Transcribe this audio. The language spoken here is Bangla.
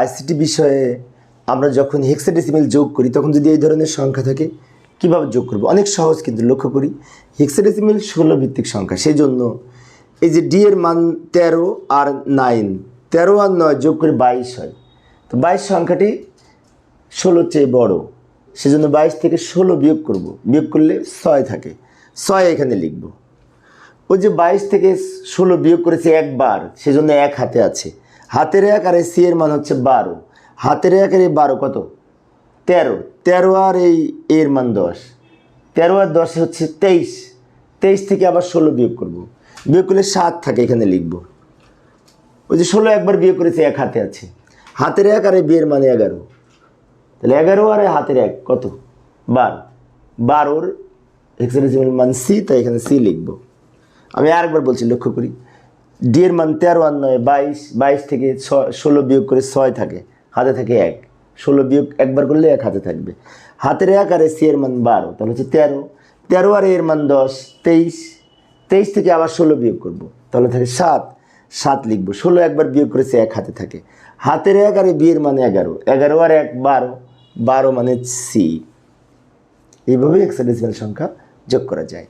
আইসিটি বিষয়ে আমরা যখন হেক্সাডেসিমেল যোগ করি, তখন যদি এই ধরনের সংখ্যা থাকে, কীভাবে যোগ করব? অনেক সহজ কিন্তু লক্ষ্য করি। হেক্সাডেসিমেল ষোলো ভিত্তিক সংখ্যা সেই জন্য এই যে ডি এর মান তেরো আর নাইন তেরো আর নয় যোগ করে বাইশ হয়। তো বাইশ সংখ্যাটি ষোলোর চেয়ে বড়, সেজন্য বাইশ থেকে ষোলো বিয়োগ করব। বিয়োগ করলে ছয় থাকে। ছয় এখানে লিখব। ওই যে বাইশ থেকে ষোলো বিয়োগ করেছে একবার, সেজন্য এক হাতে আছে। হাতের এক আর সি এর মান হচ্ছে বারো। হাতের এই বারো কত? তেরো। তেরো আর এই এর মান দশ। তেরো আর দশ হচ্ছে তেইশ। তেইশ থেকে আবার ষোলো বিয়োগ করব। বিয়োগ করলে সাত থাকে, এখানে লিখব। ওই যে ষোলো একবার বিয়োগ করেছে, এক হাতে আছে। হাতের এক আর এই বিয়ের মানে এগারো। তাহলে এগারো আর হাতের এক কত? বারো। বারোর হেক্সাডেসিমাল মান সি, তাই এখানে সি লিখব। আমি আরেকবার বলছি, লক্ষ্য করি। ডি এর মান তেরো আর নয়, বাইশ বাইশ থেকে ষোলো বিয়োগ করে ছয় থাকে, হাতে থাকে এক। ষোলো বিয়োগ একবার করলে এক হাতে থাকবে। হাতের এক আর সি এর মান বারো, তাহলে হচ্ছে তেরো। তেরো আর এর মান দশ, তেইশ। তেইশ থেকে আবার ষোলো বিয়োগ করব, তাহলে থাকে সাত। সাত লিখব, ষোলো একবার বিয়োগ করেছে এক হাতে থাকে। হাতের এক আর বিয়ের মানে এগারো এগারো আর এক বারো বারো মানে সি। এইভাবে হেক্সাডেসিমাল সংখ্যা যোগ করা যায়।